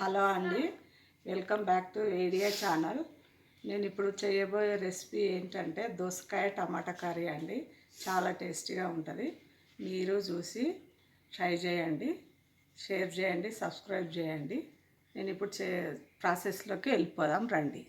Hello అండి. Welcome back to ఏడియా channel. నేను ఇప్పుడు చేయబోయే రెసిపీ ఏంటంటే దోసకాయ టమాటా కర్రీ అండి. చాలా టేస్టీగా ఉంటుంది. మీరు చూసి ట్రై చేయండి. షేర్ చేయండి సబ్స్క్రైబ్ చేయండి. నేను ఇప్పుడు చే ప్రాసెస్లోకి వెళ్ళిపోదాం రండి.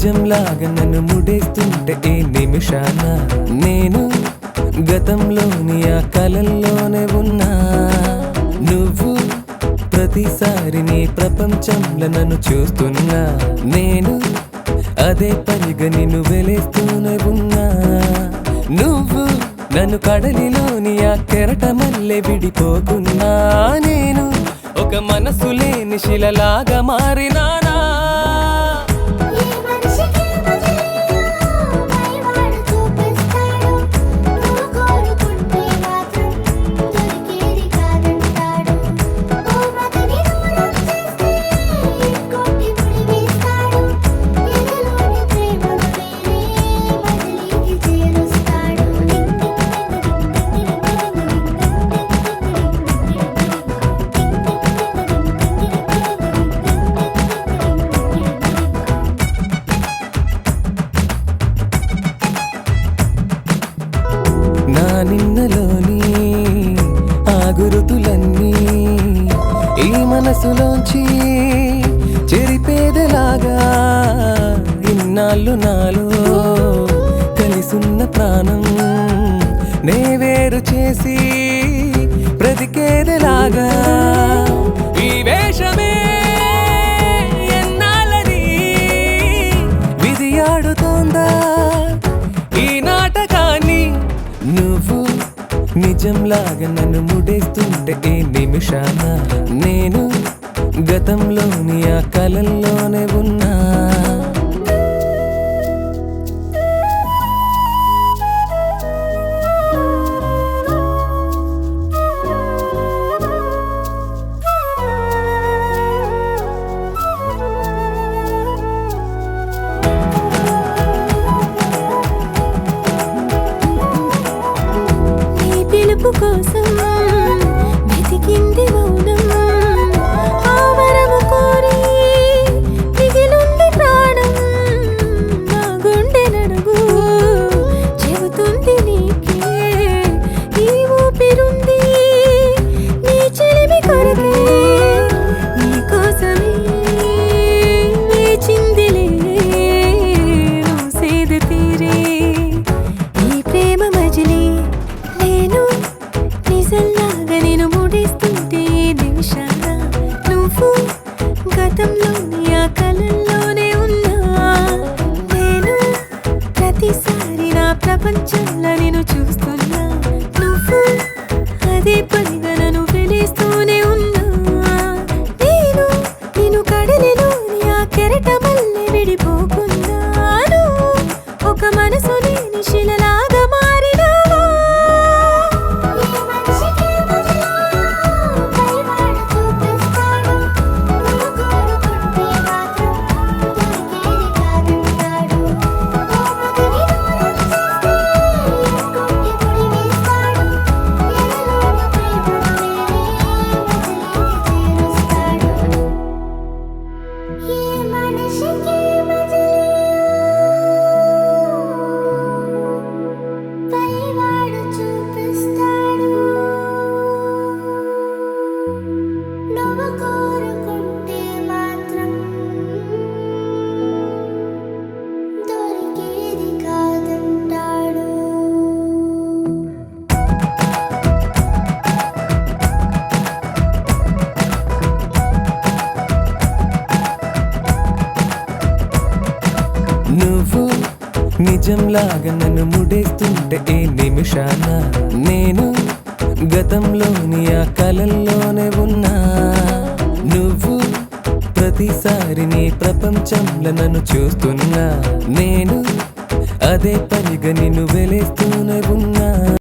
నిజంలాగా నన్ను ముడేస్తుంటే ఏ నిమిషాన? నేను గతంలోని ఆ కలల్లోనే ఉన్నా. నువ్వు ప్రతిసారి నీ ప్రపంచంలో నన్ను చూస్తున్నా. నేను అదే పనిగా నిన్ను వెలేస్తూనే ఉన్నా. నువ్వు నన్ను కడలిలోని ఆ కెరట మల్లె విడిపోకున్నా నేను ఒక మనసు లేని శిలలాగా మారినా. నిన్నలోని ఆ గురుతులన్నీ ఈ మనసులోంచి చెరిపేదలాగా ఇన్నాళ్ళు నాలో కలిసున్న ప్రాణం నే వేరు చేసి బ్రతికేదెలాగా. నిజంలాగా నన్ను ముడేస్తుంటే ఏ నిమిషాన? నేను గతంలోని ఆ కలల్లోనే ఉన్నా. నీ పిలుపు కోసం నిజంలాగా నన్ను ముడేస్తుంటే ఏ నిమిషాన? నేను గతంలోని ఆ కలల్లోనే ఉన్నా. నువ్వు ప్రతిసారి నీ ప్రపంచంలో నన్ను చూస్తున్నా. నేను అదే పనిగా నిన్ను వెలేస్తూనే ఉన్నా.